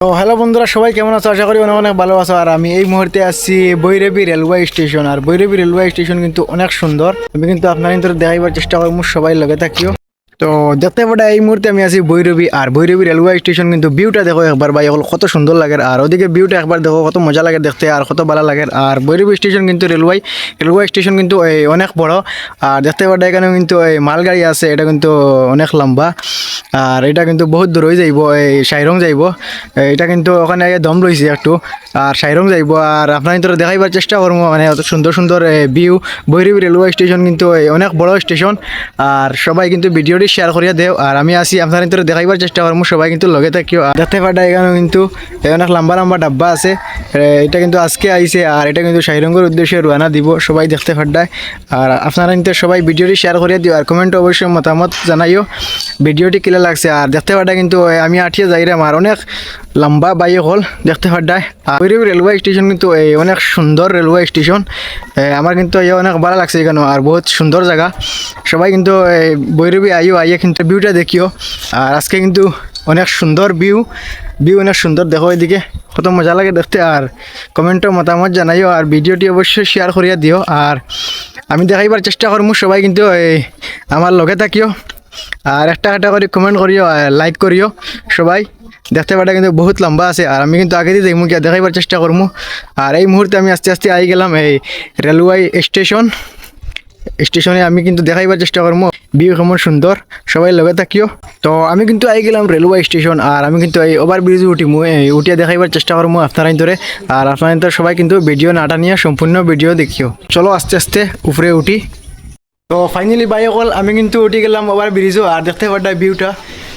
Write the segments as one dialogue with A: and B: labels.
A: তো হ্যালো বন্ধুরা, সবাই কেমন আছো? আশা করি অনেক অনেক ভালো আছো। আর আমি এই মুহূর্তে আসছি বৈরবী রেলওয়ে স্টেশন। আর বৈরবী রেলওয়ে স্টেশন কিন্তু অনেক সুন্দর। আমি কিন্তু আপনার কিন্তু দেখাইবার চেষ্টা করব, সবাই লগে থাকিও। তো দেখতে পাটা এই মুহূর্তে আমি আছি বৈরবী আর বৈরবী রেলওয়ে স্টেশন কিন্তু ভিউটা দেখো একবার ভাই এখন কত সুন্দর লাগে। আর ওদিকে ভিউটা একবার দেখো, কত মজা লাগে দেখতে, আর কত ভালো লাগে। আর বৈরবী স্টেশন কিন্তু রেলওয়ে রেলওয়ে স্টেশন কিন্তু অনেক বড়। আর দেখতে পাটা এখানে কিন্তু, এই, মালগাড়ি আছে, এটা কিন্তু অনেক লম্বা। আর এটা কিন্তু বহুত দূর হয়ে যাইব, এই, সাইরং যাইব। এটা কিন্তু ওখানে দম রয়েছে একটু, আর সাইরং যাইব। আর আপনার কিন্তু দেখাইবার চেষ্টা করব মানে অত সুন্দর সুন্দর ভিউ বৈরবী রেলওয়ে স্টেশন কিন্তু অনেক বড় স্টেশন। আর সবাই কিন্তু ভিডিওটি শেয়ার করিয়া দেও। আর আমি আসি আপনার কিন্তু দেখাইবার চেষ্টা করব সবাই কিন্তু লগে থাকিও। দেখতে পাটা এখানে কিন্তু অনেক লম্বা লম্বা ডাব্বা আছে। এটা কিন্তু আজকে আইছে, আর এটা কিন্তু শাহিরঙ্গের উদ্দেশ্যে রোয়ানা দিব, সবাই দেখতে পাড্ডায় আর আপনারা কিন্তু সবাই ভিডিওটি শেয়ার করিয়া দিও, আর কমেন্ট অবশ্যই মতামত জানাইও। ভিডিওটি কিলে লাগছে, আর দেখতে পাড্ডা কিন্তু আমি আঠিয়ে যাইরাম আর অনেক লম্বা বাইক হল, দেখতে পাড্ডায় আর রেলওয়ে স্টেশন কিন্তু এই অনেক সুন্দর রেলওয়ে স্টেশন। আমার কিন্তু এই অনেক ভালো লাগছে এখানে, আর বহুত সুন্দর জায়গা। সবাই কিন্তু বৈরবী আইও, আইয়ে কিন্তু ভিউটা দেখিও। আর আজকে কিন্তু অনেক সুন্দর ভিউ ভিউ অনেক সুন্দর, দেখো এদিকে, কত মজা লাগে দেখতে। আর কমেন্টে মতামত জানাইও, আর ভিডিওটি অবশ্যই শেয়ার করিয়া দিও। আর আমি দেখাইবার চেষ্টা করব সবাই কিন্তু আমার লগে থাকিও। আর একটা একটা করে কমেন্ট করিও লাইক করিও সবাই। দেখতে পাটা কিন্তু বহুত লম্বা আছে, আর আমি কিন্তু আগে দিয়ে দেখব দেখাইবার চেষ্টা করব আর এই মুহূর্তে আমি আস্তে আস্তে আই গেলাম এই রেলওয়ে স্টেশন স্টেশনে আমি কিন্তু দেখাইবার চেষ্টা করব ভিউ কেমন সুন্দর, সবাই লগে থাকিও। তো আমি কিন্তু আই গেলাম রেলওয়ে স্টেশন আর আমি কিন্তু এই ওভার ব্রিজে উঠিমু উঠিয়া দেখাইবার চেষ্টা করব আপনারা ধরে আর আপনারা সবাই কিন্তু ভিডিও নাটা নিয়ে সম্পূর্ণ ভিডিও দেখিও। চলো আস্তে আস্তে উপরে উঠি। তো ফাইনালি বাই অকল আমি কিন্তু উঠে গেলাম ওভার ব্রিজও আর দেখতে পারটা ভিউটা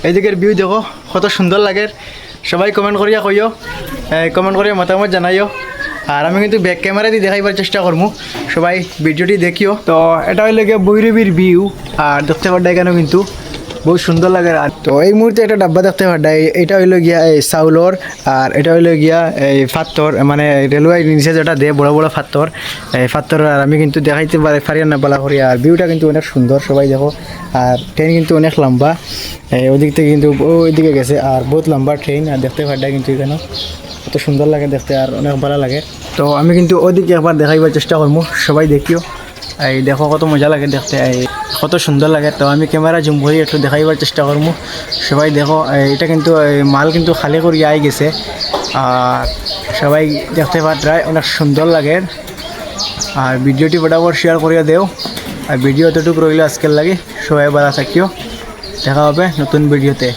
A: এদিকের ভিউ দেখো, কত সুন্দর লাগে। সবাই কমেন্ট করিয়া কইও কমেন্ট করিয়া মতামত জানাইও। আর আমি কিন্তু ব্যাক ক্যামেরা দিয়ে দেখাইবার চেষ্টা করব সবাই ভিডিওটি দেখিও। তো এটা হইলে গিয়ে বৈরবীর ভিউ আর দেখতে পারটা এখানেও কিন্তু বহুত সুন্দর লাগে আর তো এই মুহূর্তে একটা ডাব্বা দেখতে পারটা এটা হইল গিয়া এই চাউলর আর এটা হইল গিয়া এই ফাত্তর মানে রেলওয়ে নিচে যেটা দেয় বড় বড় ফাত্তর এই ফাত্তর আর আমি কিন্তু দেখাইতে পারি না বলা করি আর ভিউটা কিন্তু অনেক সুন্দর সবাই দেখো। আর ট্রেন কিন্তু অনেক লম্বা। এই ওদিক থেকে কিন্তু ওইদিকে গেছে। আর বহুত লম্বা ট্রেন আর দেখতে পারটা কিন্তু এখানে কত সুন্দর লাগে দেখতে, আর অনেক ভালো লাগে। তো আমি কিন্তু ওদিকে একবার দেখাইবার চেষ্টা করব। সবাই দেখিও। এই দেখো কত মজা লাগে দেখতে, এই কত সুন্দর লাগে। তো আমি ক্যামেরা জুম করে একটু দেখাইবার চেষ্টা করব সবাই দেখো এটা কিন্তু মাল কিন্তু খালি করে আই গেছে। আর সবাই দেখতে পাত্রায় অনেক সুন্দর লাগে। আর ভিডিওটি বরাবর শেয়ার করিয়া দেও। আর ভিডিও এতটুকু রইল আজকের লাগে। সবাই ভালো থাকিও। দেখা হবে নতুন ভিডিওতে।